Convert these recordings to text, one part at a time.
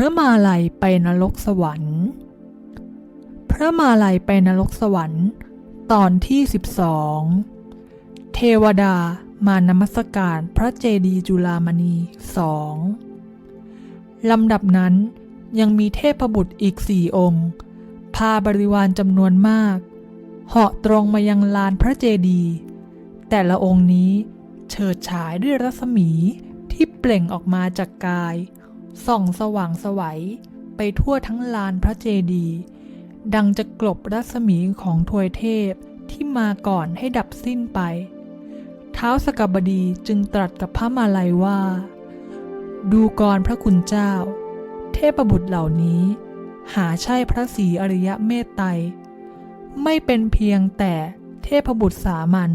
ระมาลัยไปนรกสวรรค์ พระมาลัยไปนรกสวรรค์ ตอนที่12เทวดามานมัสการพระเจดีย์จุลามณีสองลำดับนั้นยังมีเทพบุตรอีกสี่องค์ พาบริวารจำนวนมาก เหาะตรงมายังลานพระเจดีย์แต่ละองค์นี้เฉิดฉายด้วยรัศมีที่เปล่งออกมาจากกาย ส่องสว่างสวัยไปทั่วทั้งลานพระเจดีย์ดังจะกลบรัศมีของทวยเทพที่มาก่อนให้ดับสิ้นไป เท้าสกบดีจึงตรัสกับพระมาลัยว่า ดูกรพระคุณเจ้า เทพบุตรเหล่านี้ หาใช่พระศรีอริยะเมตไตรไม่เป็นเพียงแต่เทพบุตรสามัญ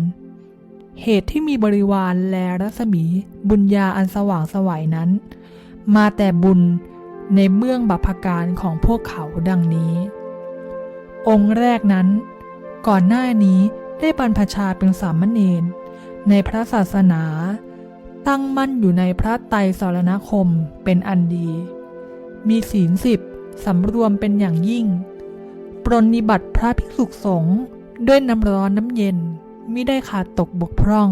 เหตุที่มีบริวารแลรัศมีบุญญาอันสว่างสวัยนั้น มาแต่บุญในเบื้องบัพการของพวกเขาดังนี้ องค์แรกนั้น ก่อนหน้านี้ได้บรรพชาเป็นสามเณรในพระศาสนา ตั้งมั่นอยู่ในพระไตรสรณคมเป็นอันดี มีศีลสิบสำรวมเป็นอย่างยิ่ง ปรนนิบัติพระภิกษุสงฆ์ด้วยน้ำร้อนน้ำเย็นไม่ได้ขาดตกบกพร่อง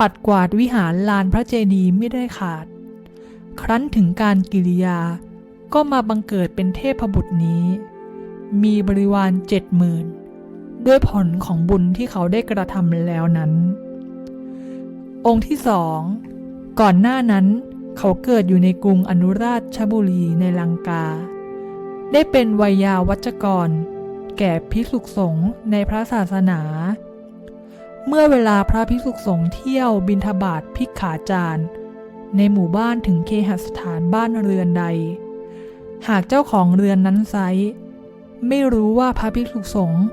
ปัดกวาดวิหารลานพระเจดีย์ไม่ได้ขาด ครั้นถึงการกิริยา ก็มาบังเกิดเป็นเทพบุตรนี้ มีบริวารเจ็ดหมื่นด้วยผลของบุญที่เขาได้กระทำแล้วนั้น องค์ที่สอง ก่อนหน้านั้นเขาเกิดอยู่ในกรุงอนุราชบุรีในลังกา ได้เป็นวัยยาวัจกร แก่ภิกษุสงฆ์ในพระศาสนา เมื่อเวลาพระภิกษุสงฆ์เที่ยวบินทบาทพิกขาจารย์ ในหมู่บ้านถึงเคหสถานบ้านเรือนใด หากเจ้าของเรือนนั้นไซไม่รู้ว่าพระภิกษุสงฆ์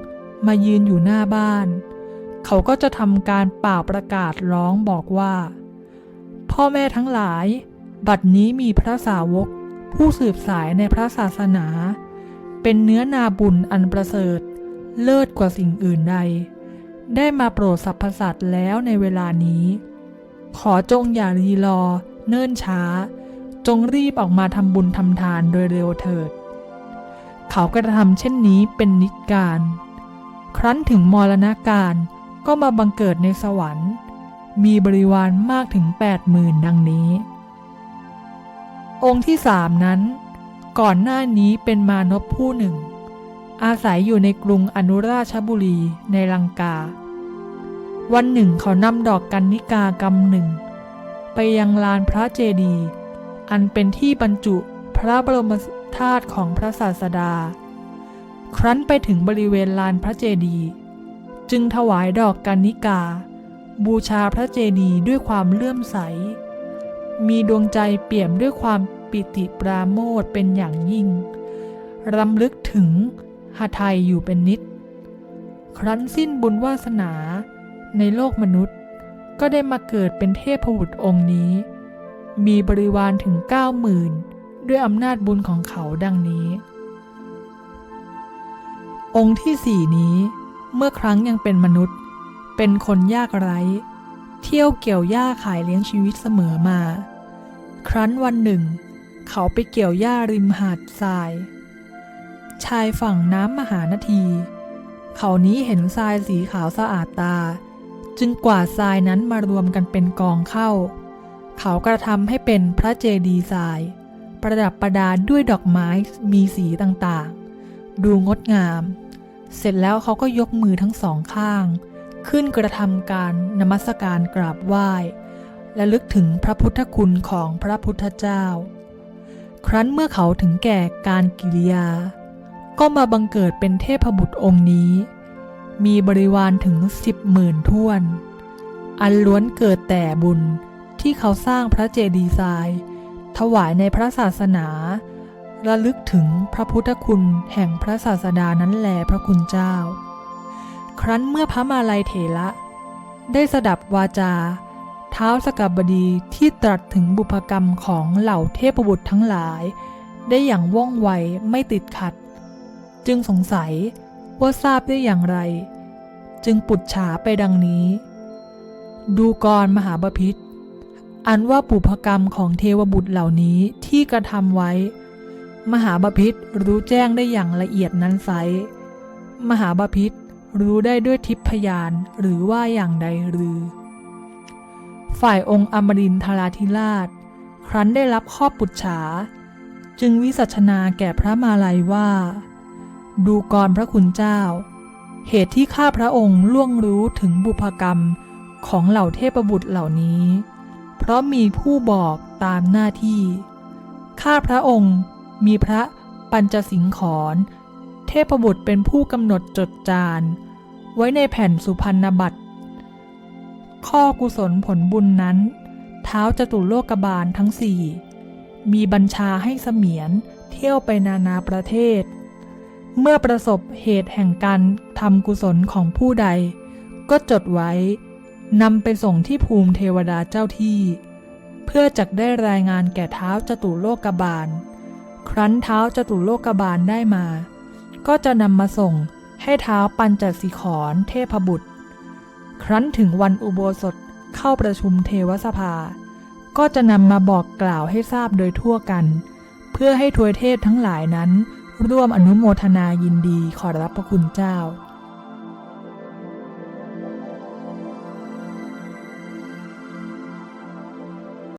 มายืนอยู่หน้าบ้าน เขาก็จะทำการเป่าประกาศร้องบอกว่า พ่อแม่ทั้งหลาย บัดนี้มีพระสาวก ผู้สืบสายในพระศาสนา เป็นเนื้อนาบุญอันประเสริฐ เลิศกว่าสิ่งอื่นใด ได้มาโปรดสรรพสัตว์แล้วในเวลานี้ ขอจงอย่ารีรอ เนิ่นช้า จงรีบออกมาทำบุญทำทานโดยเร็วเถิด เขากระทำเช่นนี้เป็นนิจการ ครั้นถึงมรณาการก็มาบังเกิดในสวรรค์ มีบริวารมากถึงแปดหมื่นดังนี้ องค์ที่สามนั้น ก่อนหน้านี้เป็นมานพผู้หนึ่ง อาศัยอยู่ในกรุงอนุราชบุรีในลังกา วันหนึ่งเขานำดอกกันนิกากำหนึ่ง ไปยังลานพระเจดีย์อันเป็นที่บรรจุพระบรมธาตุของพระศาสดา ครั้นไปถึงบริเวณลานพระเจดีย์จึงถวายดอกกันนิกา บูชาพระเจดีย์ด้วยความเลื่อมใส มีดวงใจเปี่ยมด้วยความปิติปราโมทเป็นอย่างยิ่ง รำลึกถึงหาไทยอยู่เป็นนิด ครั้นสิ้นบุญวาสนาในโลกมนุษย์ ก็ได้มาเกิดเป็นเทพบุตรองค์นี้ มีบริวารถึงเก้าหมื่นด้วยอำนาจบุญของเขาดังนี้ องค์ที่สี่นี้เมื่อครั้งยังเป็นมนุษย์ เป็นคนยากไร้ เที่ยวเกี่ยวหญ้าขายเลี้ยงชีวิตเสมอมา ครั้นวันหนึ่ง เขาไปเกี่ยวหญ้าริมหาดทราย ชายฝั่งน้ำมหานาที เขานี้เห็นทรายสีขาวสะอาดตา จึงกวาดทรายนั้นมารวมกันเป็นกองเข้า เขากระทำให้เป็นพระเจดีย์ทราย ประดับประดาด้วยดอกไม้มีสีต่างๆ ดูงดงาม เสร็จแล้วเขาก็ยกมือทั้งสองข้าง ขึ้นกระทำการนมัสการกราบไหว้และลึกถึงพระพุทธคุณของพระพุทธเจ้า ครั้นเมื่อเขาถึงแก่การกิริยา ก็มาบังเกิดเป็นเทพบุตรองค์นี้ มีบริวารถึงสิบหมื่นท่วน อันล้วนเกิดแต่บุญที่เขาสร้างพระเจดีย์ทราย ถวายในพระศาสนา ระลึกถึงพระพุทธคุณแห่งพระศาสดานั้นแลพระคุณเจ้า ครั้นเมื่อพระมาลัยเถระได้สดับวาจา เท้าสกับบดีที่ตรัสถึงบุพกรรมของเหล่าเทพบุตรทั้งหลาย ได้อย่างว่องไวไม่ติดขัด จึงสงสัย ว่าทราบได้อย่างไร จึงปุดฉาไปดังนี้ ดูกรมหาบพิษอันว่าปุพกรรมของเทวบุตรเหล่านี้ที่กระทำไว้ มหาบพิษรู้แจ้งได้อย่างละเอียดนั้นไซมหาบพิษรู้ได้ด้วยทิพยานหรือว่าอย่างใดหรือ ฝ่ายองค์อมรินทราธิราช ครั้นได้รับข้อปุจฉา จึงวิสัชนาแก่พระมาลัยว่า ดูกรพระคุณเจ้า เหตุที่ข้าพระองค์ล่วงรู้ถึงบุพกรรมของเหล่าเทพบุตรเหล่านี้ เพราะมีผู้บอกตามหน้าที่ ข้าพระองค์มีพระปัญจสิงขรเทพบุตรเป็นผู้กำหนดจดจานไว้ในแผ่นสุพรรณบัตร ข้อกุศลผลบุญนั้น เท้าจตุโลกบาลทั้งสี่ มีบัญชาให้เสมียนเที่ยวไปนานาประเทศ เมื่อประสบเหตุแห่งการทำกุศลของผู้ใด ก็จดไว้นำไปส่งที่ภูมิเทวดาเจ้าที่ เพื่อจักได้รายงานแก่เท้าจตุโลกบาล ครั้นเท้าจตุโลกบาลได้มา ก็จะนำมาส่งให้เท้าปัญจสิขรเทพบุตร ครั้นถึงวันอุโบสถเข้าประชุมเทวสภา ก็จะนำมาบอกกล่าวให้ทราบโดยทั่วกัน เพื่อให้ทวยเทพทั้งหลายนั้น ร่วมอนุโมทนายินดีขอรับพระคุณเจ้า